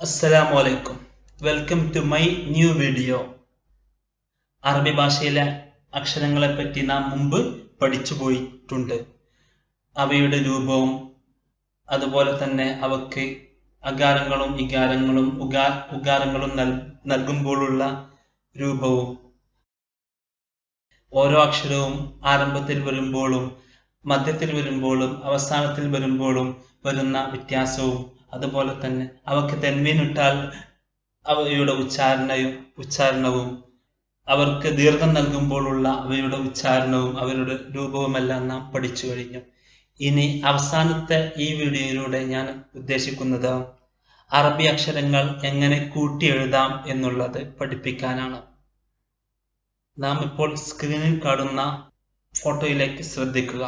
അസ്സലാമു അലൈക്കും welcome to my new video അറബി ഭാഷയിലെ അക്ഷരങ്ങളെ പറ്റി നാം മുമ്പ് പഠിച്ചു പോയിട്ടുണ്ട്. അവയുടെ രൂപവും അതുപോലെ തന്നെ അവക്ക് അകാരങ്ങളും ഇകാരങ്ങളും ഉഗാ ഉകാരങ്ങളും നൽ നൽകുമ്പോഴുള്ള രൂപവും ഓരോ അക്ഷരവും ആരംഭത്തിൽ വരുമ്പോഴും മധ്യത്തിൽ വരുമ്പോഴും അവസാനത്തിൽ വരുമ്പോഴും വരുന്ന വ്യത്യാസവും അതുപോലെ തന്നെ അവക്ക് തെന്മീനിട്ടാൽ അവയുടെ ഉച്ചാരണയും ഉച്ചാരണവും അവർക്ക് ദീർഘം നൽകുമ്പോഴുള്ള അവയുടെ ഉച്ചാരണവും അവരുടെ രൂപവുമെല്ലാം നാം പഠിച്ചു കഴിഞ്ഞു. ഇനി അവസാനത്തെ ഈ വീഡിയോയിലൂടെ ഞാൻ ഉദ്ദേശിക്കുന്നത് അറബി അക്ഷരങ്ങൾ എങ്ങനെ കൂട്ടി എഴുതാം എന്നുള്ളത് പഠിപ്പിക്കാനാണ്. നാം ഇപ്പോൾ സ്ക്രീനിൽ കാണുന്ന ഫോട്ടോയിലേക്ക് ശ്രദ്ധിക്കുക.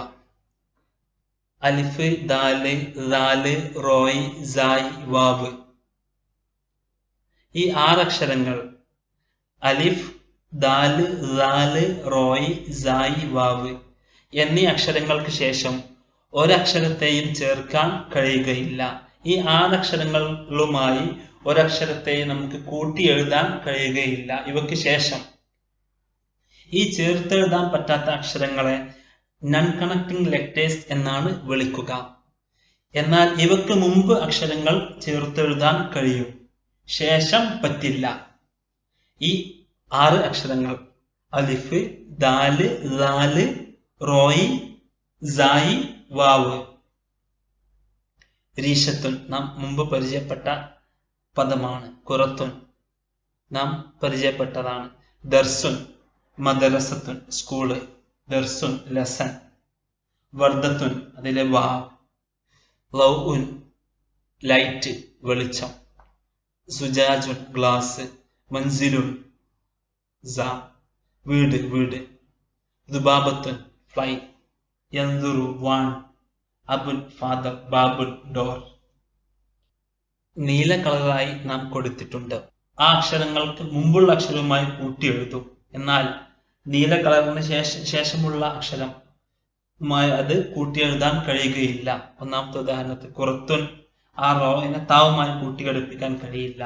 അലിഫ് ദാൽ ദാൽ റോയ് സായ് വാവ്. ഈ ആറക്ഷരങ്ങൾ അലിഫ് ദാൽ ദാൽ റോയ് സായ് വാവ് എന്നീ അക്ഷരങ്ങൾക്ക് ശേഷം ഒരക്ഷരത്തെയും ചേർക്കാൻ കഴിയുകയില്ല. ഈ ആറക്ഷരങ്ങളുമായി ഒരക്ഷരത്തെയും നമുക്ക് കൂട്ടി എഴുതാൻ കഴിയുകയില്ല. ഇവയ്ക്ക് ശേഷം ഈ ചേർത്തെഴുതാൻ പറ്റാത്ത അക്ഷരങ്ങളെ നൺ കണക്ടിംഗ് ലെറ്റേഴ്സ് എന്നാണ് വിളിക്കുക. എന്നാൽ ഇവക്ക് മുമ്പ് അക്ഷരങ്ങൾ ചേർത്തെഴുതാൻ കഴിയും. ശേഷം പറ്റില്ല. ഈ ആറ് അക്ഷരങ്ങൾ. അലിഫ് ദാൽ ദാൽ റോയി സായി വാവ്. രീശത്തുൻ നാം മുമ്പ് പരിചയപ്പെട്ട പദമാണ് കുറത്തുൻ. നാം പരിചയപ്പെട്ടതാണ് ദർസുൻ മദരസത്തുൻ സ്കൂൾ. ദർസുൻ ലസൻ വർദ്ധത്തുൻ അതിലെ വാ ലൗ ഉൻ ലൈറ്റ് വെളിച്ചം സുജാജുൻ ഗ്ലാസ് മൻസിലുൻ സ വീട് വീട് ദുബാബത്തുൻ ഫ്ലൈ യന്തുറു വാൺ അബുൻ ഫാദർ ബാബുൻ ഡോർ. നീല കളറായി നാം കൊടുത്തിട്ടുണ്ട്. ആ അക്ഷരങ്ങൾക്ക് മുമ്പുള്ള അക്ഷരവുമായി കൂട്ടിയെഴുതും. എന്നാൽ നീല കളറിന് ശേഷം ശേഷമുള്ള അക്ഷരം അത് കൂട്ടി എഴുതാൻ കഴിയുകയില്ല. ഒന്നാമത്തെ ഉദാഹരണത്തിൽ കുറത്തുൻ ആ റോ റോയിനെ താവുമായി കൂട്ടിഘടിപ്പിക്കാൻ കഴിയില്ല.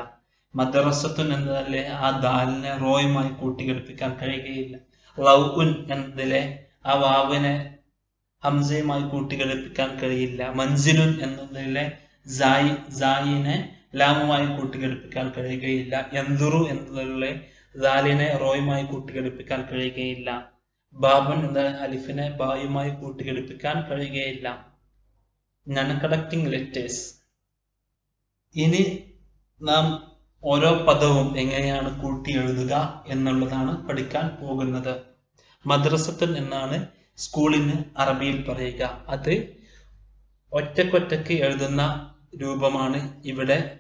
മദ്രസത്തുൻ എന്നതിലെ ആ ദാലിനെ റോയുമായി കൂട്ടിഘടിപ്പിക്കാൻ കഴിയുകയില്ല. ലവ് ഉൻ എന്നതിലെ ആ വാവിനെ ഹംസയുമായി കൂട്ടിഘടിപ്പിക്കാൻ കഴിയില്ല. മൻസിലുൻ എന്നതിലെ സായി സായിനെ ലാമുമായി കൂട്ടിഘടിപ്പിക്കാൻ കഴിയുകയില്ല. യന്തുറു എന്നതിലെ ദാലിനെ റോയുമായി കൂട്ടിഘടിപ്പിക്കാൻ കഴിയുകയില്ല. ബാബൻ എന്ന അലിഫിനെ ബായുമായി കൂട്ടിഘടിപ്പിക്കാൻ കഴിയുകയില്ല. നൺ ലെറ്റേഴ്സ് ഇനി നാം ഓരോ പദവും എങ്ങനെയാണ് കൂട്ടി എഴുതുക എന്നുള്ളതാണ് പഠിക്കാൻ പോകുന്നത്. മദ്രസത്തൻ എന്നാണ് സ്കൂളിന് അറബിയിൽ പറയുക. അത് ഒറ്റക്കൊറ്റക്ക് എഴുതുന്ന രൂപമാണ് ഇവിടെ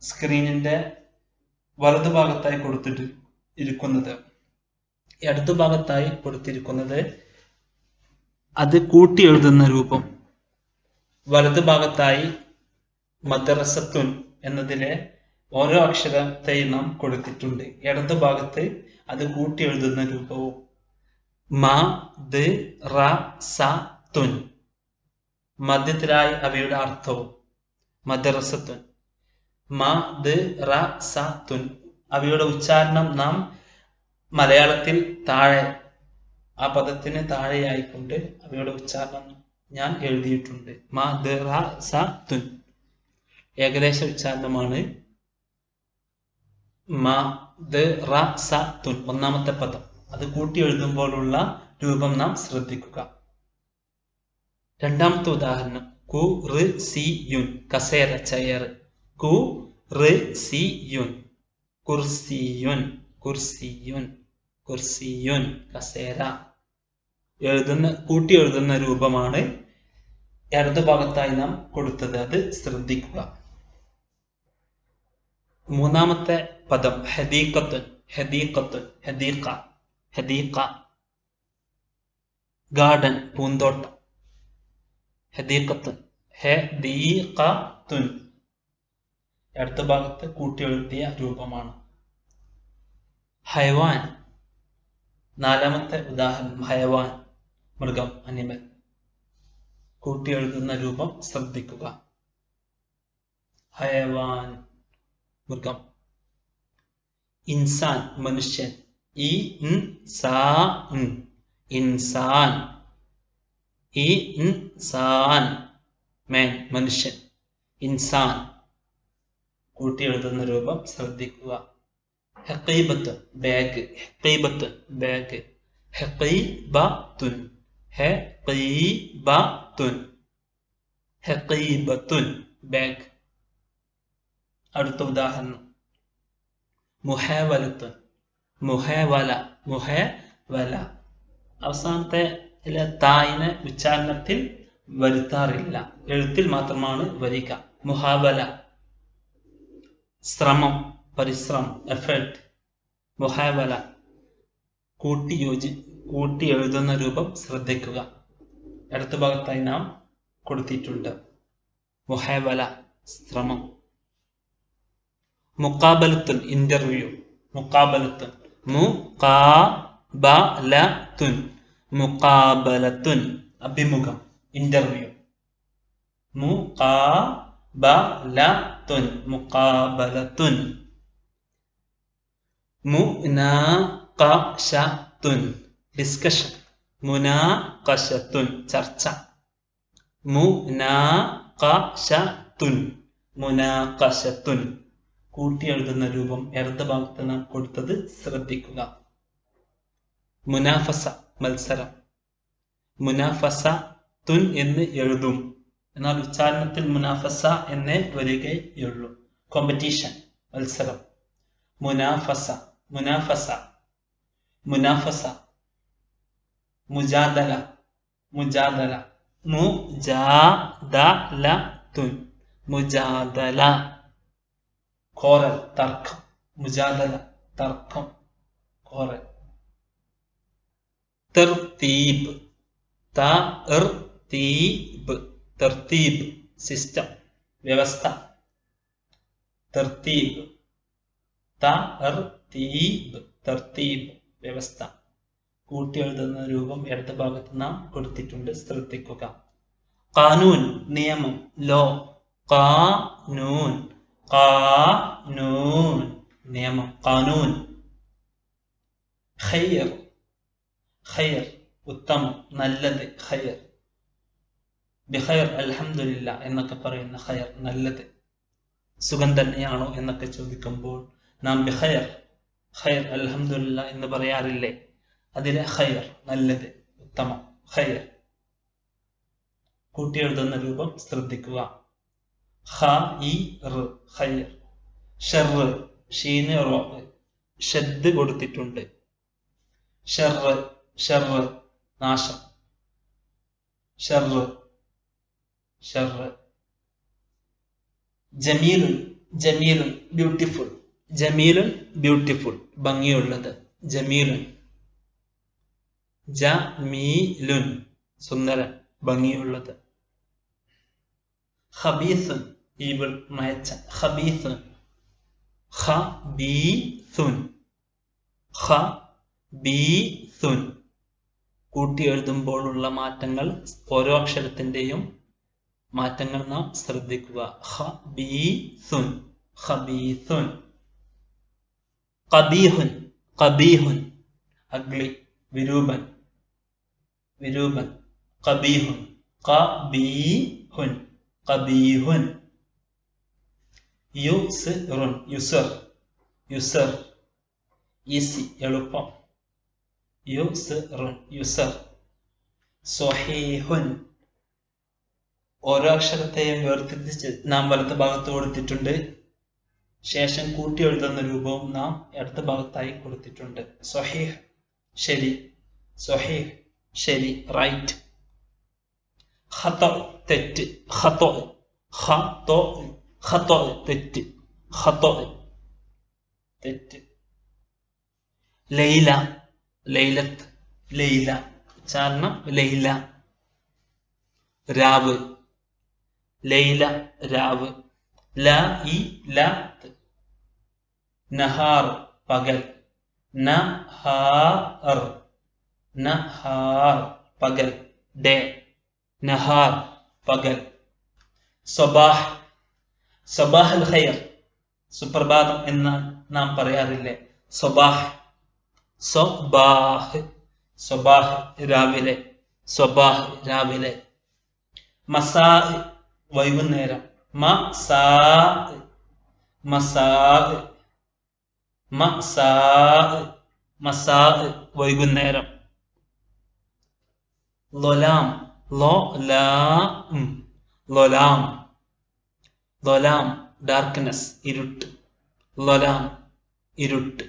സ്ക്രീനിന്റെ വലതുഭാഗത്തായി കൊടുത്തിട്ട് ഇരിക്കുന്നത്. ഇടതു ഭാഗത്തായി കൊടുത്തിരിക്കുന്നത് അത് കൂട്ടി എഴുതുന്ന രൂപം. വലതു ഭാഗത്തായി മദ്രസത്തുൻ എന്നതിലെ ഓരോ അക്ഷരത്തെയും നാം കൊടുത്തിട്ടുണ്ട്. ഇടതു ഭാഗത്ത് അത് കൂട്ടി എഴുതുന്ന രൂപവും. മ ദ റ സ തുൻ. മധ്യത്തിലായി അവയുടെ അർത്ഥവും. മദ്രസത്തുൻ. തുൻ. അവയുടെ ഉച്ചാരണം നാം മലയാളത്തിൽ താഴെ ആ പദത്തിന് താഴെയായിക്കൊണ്ട് അവയുടെ ഉച്ചാരണം ഞാൻ എഴുതിയിട്ടുണ്ട്. മ ദ സ തുൻ. ഏകദേശ ഉച്ചാരണമാണ് മ ദ സ തുൻ ഒന്നാമത്തെ പദം. അത് കൂട്ടി എഴുതുമ്പോഴുള്ള രൂപം നാം ശ്രദ്ധിക്കുക. രണ്ടാമത്തെ ഉദാഹരണം. കു റി സി യുൻ. കസേര ചെയർ. കു റ് സി യുൻ. കുർസിയുൻ കുർസിയുൻ കുർസിയുൻ കസേര. എഴുതുന്ന കൂട്ടി എഴുതുന്ന രൂപമാണ് ഇടതു ഭാഗത്തായി നാം കൊടുത്തത്. അത് ശ്രദ്ധിക്കുക. മൂന്നാമത്തെ പദം ഹദീഖത്തുൻ ഹദീഖത്തുൻ ഹദീഖ ഹദീഖ. ഗാർഡൻ പൂന്തോട്ടം. ഹദീഖത്തുൻ ഹദീഖത്തുൻ. അടുത്ത ഭാഗത്ത് കൂട്ടി എഴുതിയ രൂപമാണ്. ഹൈവാൻ. നാലാമത്തെ ഉദാഹരണം ഹയവാൻ മൃഗം അനിമൽ. കൂട്ടി എഴുതുന്ന രൂപം ശ്രദ്ധിക്കുക. ഹയവാൻ മൃഗം. ഇൻസാൻ മനുഷ്യൻ. ഇ ഇൻസാൻ. ഇ സാൻ. മേൻ മനുഷ്യൻ. ഇൻസാൻ. കൂട്ടി എഴുതുന്ന രൂപം ശ്രദ്ധിക്കുക. ഹക്കീബത്ത് ബാഗ് ഹക്കീബത്ത് ബാഗ്. ഹക്കീബത്തുൻ ഹക്കീബത്തുൻ ഹക്കീബത്തുൻ ബാഗ്. അടുത്ത ഉദാഹരണം. മുഹേവലത്തുൻ മുഹേവല മുഹേവല. അവസാനത്തെ തായിനെ ഉച്ചാരണത്തിൽ വരുത്താറില്ല. എഴുത്തിൽ മാത്രമാണ് വരിക. മുഹാവല. ശ്രമം പരിശ്രമം എഫേർട്ട് മുഹാവല കൂട്ടി യോജി കൂട്ടി എഴുതുന്ന രൂപം ശ്രദ്ധിക്കുക. അടുത്ത ഭാഗത്തായി നാം കൊടുത്തിട്ടുണ്ട് മുഹാവല ശ്രമം. മുക്കാബലത്തുൻ ഇന്റർവ്യൂ മുക്കാബലത്തുൻ മുക്കാബലത്തുൻ മുക്കാബലത്തുൻ അഭിമുഖം ഇന്റർവ്യൂ മുക്കാബലത്തുൻ മുഖാബലത്തുൻ മുനാഖശത്തുൻ ഡിസ്കഷൻ മുനാഖശത്തുൻ ചർച്ച മുനാഖശത്തുൻ മുനാഖശത്തുൻ കൂട്ടി എഴുതുന്ന രൂപം ഇടത് ഭാഗത്ത് നാം കൊടുത്തത് ശ്രദ്ധിക്കുക. മുനാഫസ മത്സരം. മുനാഫസ തുൻ എന്ന് എഴുതും. എന്നാൽ ഉച്ചാരണത്തിൽ മുനാഫസ എന്നേ വരികയുള്ളൂ. കോമ്പറ്റീഷൻ മത്സരം. മുനാഫസ മുനാഫസ. മുനാഫസ. മുജാദല മുജാദല. മുജാദല മുജാദല. കോറൽ തർക്കം. മുജാദല തർക്കം. കോറൽ. തർത്തീബ്. തർത്തീബ്. തെർത്തീബ് സിസ്റ്റം വ്യവസ്ഥ. തെർത്തീബ്. തർത്തീബ് തെർത്തീബ് വ്യവസ്ഥ. കൂട്ടി എഴുതുന്ന രൂപം ഇടത് ഭാഗത്ത് നാം കൊടുത്തിട്ടുണ്ട്. ശ്രദ്ധിക്കുക. കാനൂൻ നിയമം. ലോ. കാനൂൻ കാനൂൻ നിയമം. കാനൂൻ ഖയ്യർ ഖയ്യർ ഉത്തമം. നല്ലത്. ഖയ്യർ ബിഖയർ അൽഹംദുലില്ല എന്നൊക്കെ പറയുന്ന ഹയർ നല്ലത്. സുഖം തന്നെയാണോ എന്നൊക്കെ ചോദിക്കുമ്പോൾ നാം ബിഹൈർ ഹൈർ അൽഹംദുലില്ല എന്ന് പറയാറില്ലേ? അതിലെ ഹയർ നല്ലത് ഉത്തമം. ഹയർ കൂട്ടി എഴുതുന്ന രൂപം ശ്രദ്ധിക്കുക. ഹ ഇ റ് ഷെറ് റോ കൊടുത്തിട്ടുണ്ട്. ഷെറ് ഷെറ് നാശം. ഷർറ് ഷർറ്. ജമീലുൻ ജമീലുൻ ബ്യൂട്ടിഫുൾ ജമീലുൻ ബ്യൂട്ടിഫുൾ ഭംഗിയുള്ളത് ജമീലുൻ. ജമീലുൻ സുന്ദരൻ ഭംഗിയുള്ളത്. ഹബീസുൻ ഈവിൾ മയച്ച. ഖബീസുൻ. ഖബീസുൻ. ഖബീസുൻ. കൂട്ടി എഴുതുമ്പോഴുള്ള മാറ്റങ്ങൾ ഓരോ അക്ഷരത്തിന്റെയും മാറ്റങ്ങൾ നാം ശ്രദ്ധിക്കുക ഖബീസുൻ ഖബീസുൻ ഖബീഹുൻ ഖബീഹുൻ അഗ്ലി വിരൂപൻ വിരൂപൻ ഖബീഹുൻ ഖബീഹുൻ ഖബീഹുൻ യുസ്റുൻ യുസർ യുസർ ഈസി എളുപ്പം യുസ്റുൻ യുസർ സ്വഹീഹുൻ ഓരോ അക്ഷരത്തെയും വേർതിരിച്ച് നാം വലത്ത് ഭാഗത്ത് കൊടുത്തിട്ടുണ്ട്. ശേഷം കൂട്ടി എഴുതുന്ന രൂപവും നാം ഇടത് ഭാഗത്തായി കൊടുത്തിട്ടുണ്ട്. സ്വഹീഹ് ശരി. സ്വഹീഹ് ശരി. റൈറ്റ്. തെറ്റ്. തെറ്റ്. തെറ്റ്. ലൈല ലൈലത്ത് ലൈല. ഉച്ചാരണം ലൈല. രാവ്. ലൈല രാവ് ല ഇ ല നഹാർ പകൽ. നഹാർ നഹാർ പകൽ. ഡേ നഹാർ പകൽ. സബാഹ്. സബാഹ് അൽ ഖൈർ. സുപ്രഭാതം എന്ന് നാം പറയാറില്ലേ? സബാഹ്. സബാഹ്. സബാഹ് രാവിലെ. സബാഹ് രാവിലെ. മസാ വൈകുന്നേരം. മസാ മസാ മസാ മസാ വൈകുന്നേരം. ലൊലാം ലൊലാം ലൊലാം ലൊലാം ഡാർക്ക്നെസ് ഇരുട്ട്. ലൊലാം ഇരുട്ട്.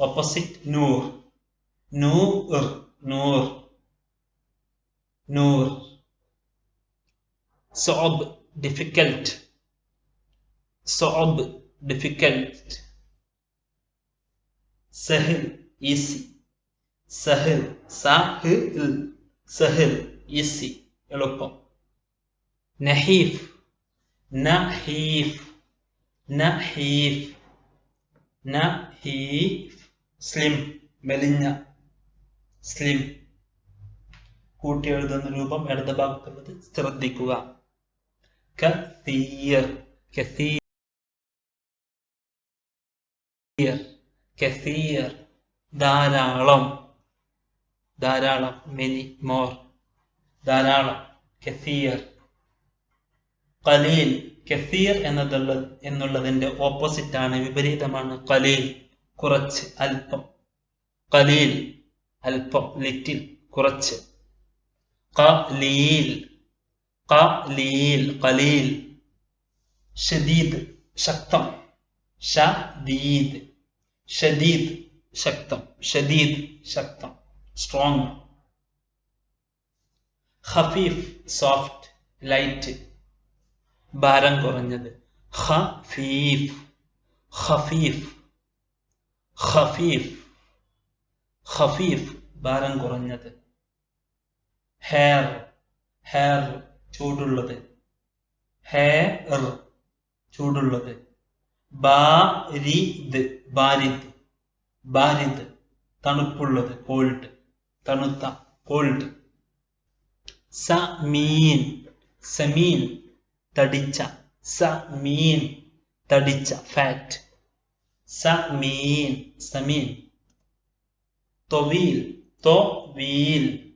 ഓപ്പോസിറ്റ് നൂർ. നൂർ നൂർ. നൂർ. صعب difficult صعب difficult Sahil easy Sahil Sahil Sahil easy എളുപ്പം നഹീഫ് നഹീഫ് നഹീഫ് നഹീഫ് സ്ലിം മെലിഞ്ഞ സ്ലിം കൂട്ടി എഴുതുന്ന രൂപം ഇടത് ഭാഗത്തുള്ളത് ശ്രദ്ധിക്കുക كثير كثير كثير ധാരാളം ധാരാളം മെനി മോർ ധാരാളം കസീർ കലീൽ കസീർ എന്നതുള്ള എന്നുള്ളതിന്റെ ഓപ്പോസിറ്റ് ആണ് വിപരീതമാണ് കലീൽ കുറച്ച് അല്പം കലീൽ അല്പം ലിറ്റിൽ കുറച്ച് കലീൽ قليل قليل شديد ശക്തം ഷദീദ് ഷദീദ് ശക്തം ഷദീദ് ശക്തം സ്ട്രോങ് ഖഫീഫ് സോഫ്റ്റ് ലൈറ്റ് ഭാരം കുറഞ്ഞത് ഖഫീഫ് ഖഫീഫ് ഖഫീഫ് ഖഫീഫ് ഭാരം കുറഞ്ഞത് ഹെയർ ഹെയർ ചൂടുള്ളത്. ഹെയർ ചൂടുള്ളത്. ബാരിദ് ബാരിദ്. ബാരിദ് തണുപ്പുള്ളത് കോൾഡ് തണുത്ത കോൾഡ് സമീൻ സമീൻ തടിച്ച. സമീൻ തടിച്ച ഫാറ്റ് സമീൻ സമീൻ. തൊവീൽ തൊവീൽ.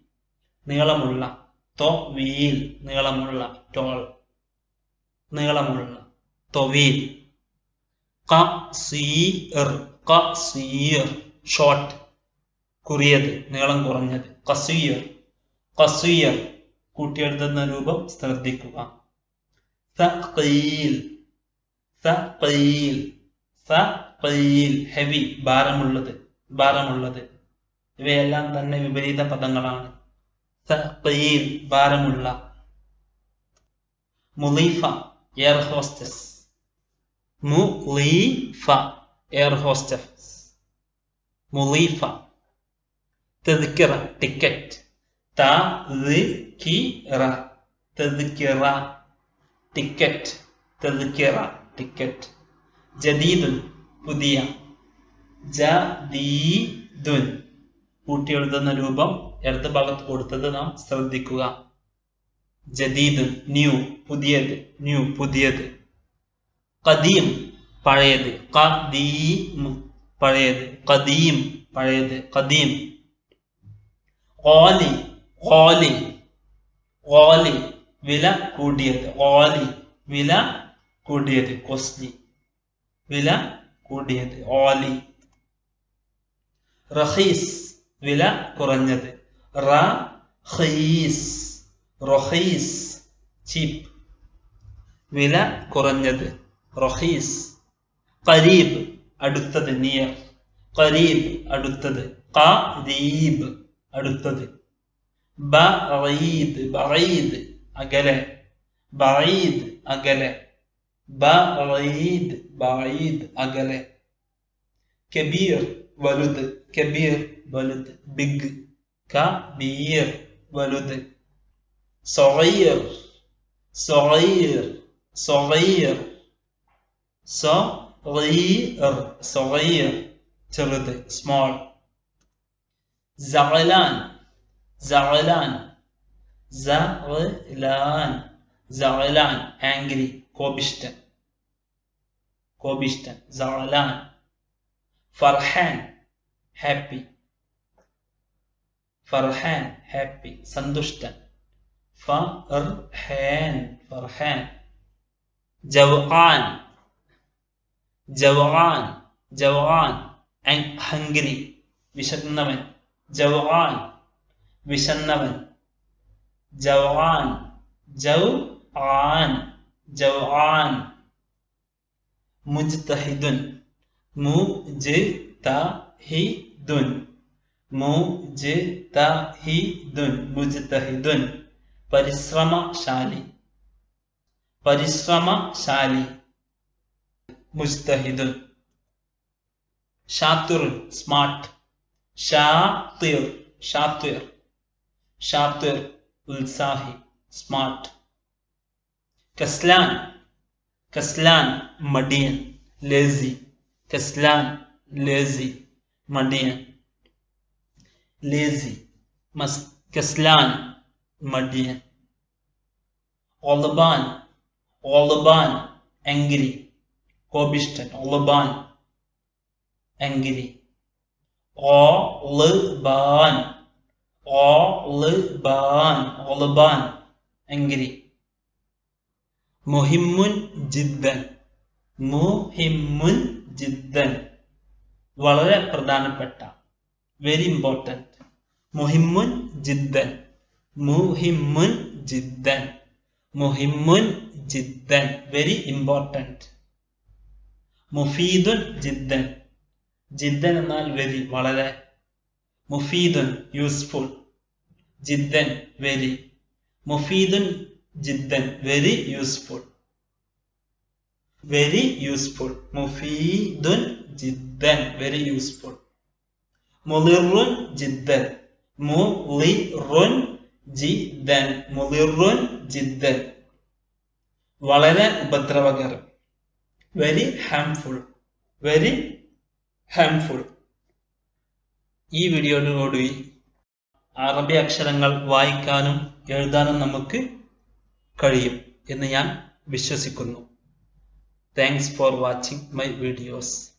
നീളമുള്ള തൊവീൽ നീളമുള്ള ടോൾ നീളമുള്ള തൊവീൽ കസീർ കസീർ ഷോർട്ട് കുറിയത് നീളം കുറഞ്ഞത്. കസീർ കസീർ കൂട്ടിയെഴുതുന്ന രൂപം ശ്രദ്ധിക്കുക. ഹെവി ഭാരമുള്ളത് ഭാരമുള്ളത്. ഇവയെല്ലാം തന്നെ വിപരീത പദങ്ങളാണ്. ഭാരമുള്ള മുലീഫ എയർ ഹോസ്റ്റസ്. മുലീഫ എയർ ഹോസ്റ്റസ്. മുലീഫ തെതുക്കിറ ടിക്കറ്റ്. തതുക്കിറ തെതുക്കിറ ടിക്കറ്റ്. തെതുക്കിറ ടിക്കറ്റ്. ജദീദുൻ പുതിയ. ജദീദുൻ. കൂട്ടി എഴുതുന്ന രൂപം ഇടത് ഭാഗത്ത് കൊടുത്തത് നാം ശ്രദ്ധിക്കുക. ജദീദ് ന്യൂ പുതിയത് ന്യൂ പുതിയത്. കദീം പഴയത്. കദീം പഴയത്. കദീം പഴയത്. കദീം ഓലി ഓലി ഓലി വില കൂടിയത്. ഓലി വില കൂടിയത്. കൊസ്ലി വില കൂടിയത്. ഓലി റഹീസ് വില കുറഞ്ഞത്. റഹീസ് റൊഹീസ് ചീപ്പ്. വില കുറഞ്ഞത് റൊഹീസ് കരീബ് അടുത്തത് നിയർ. കരീബ് അടുത്തത് കരീബ് അടുത്തത് ബറീദ് ബറീദ് അകലെ. ബറീദ് അകലെ. ബറീദ് ബറീദ് അകലെ. കബീർ വലുത്. കബീർ ولد بيج كبير ولد صغير. صغير. صغير. صغير. صغير. ترد. Small. زعلان. زعلان. زعلان. زعلان. Angry. كوبشت. كوبشت. زعلان. فرحان. Happy. फरहैन हैप्पी संतुष्ट फरहैन फरहैन जवान जवान जवान एंग हंगरी विशन्नवन जवान विशन्नवन जवान जव आन जव आन मुजतहिदुन मुजतहिदुन मुजतहिदुन മുജ്തഹിദുൻ മുജ്തഹിദുൻ പരിശ്രമശാലി പരിശ്രമശാലി മുജ്തഹിദുൻ ഷാത്തുറുൻ സ്മാർട്ട് ഷാത്തിർ ഷാത്തിർ ഷാത്തിർ ഉത്സാഹി സ്മാർട്ട് കസ്ലാൻ കസ്ലാൻ മടിയൻ ലേസി കസ്ലാൻ ലേസി മടിയൻ ലേസി മസ് കസ്ലാൻ മടിയൻ ഒളബാൻ ഒളബാൻ എങ്കിരി കോപിഷ്ടൻ ഒളബാൻ എങ്കിരി ഒളബാൻ ഒളബാൻ ഒളബാൻ എങ്കിരി മുഹിമ്മുൻ ജിദ്ദൻ മുഹിമ്മുൻ ജിദ്ദൻ വളരെ പ്രധാനപ്പെട്ട വെരി ഇമ്പോർട്ടൻറ്റ് മുഹിമ്മുൻ ജിദ്ദൻ മുഹിമ്മുൻ ജിദ്ദൻ മുഹിമ്മുൻ ജിദ്ദൻ വെരി ഇമ്പോർട്ടന്റ് മുഫീദുൻ ജിദ്ദൻ ജിദ്ദൻ എന്നാൽ വെരി വളരെ. മുഫീദുൻ യൂസ്ഫുൾ ജിദ്ദൻ വെരി മുഫീദുൻ ജിദ്ദൻ വെരി യൂസ്ഫുൾ വെരി യൂസ്ഫുൾ മുഫീദുൻ ജിദ്ദൻ വെരി യൂസ്ഫുൾ മുളിറുൻ ജിദ്ദൻ മുളിറുൻ ജിദ്ദൻ. മുലിറുൻ ജിദ്ദൻ. വളരെ ഉപദ്രവകരം. വെരി ഹാംഫുൾ വെരി ഹാംഫുൾ ഈ വീഡിയോയോടുകൂടി അറബി അക്ഷരങ്ങൾ വായിക്കാനും എഴുതാനും നമുക്ക് കഴിയും എന്ന് ഞാൻ വിശ്വസിക്കുന്നു. Thanks for watching my videos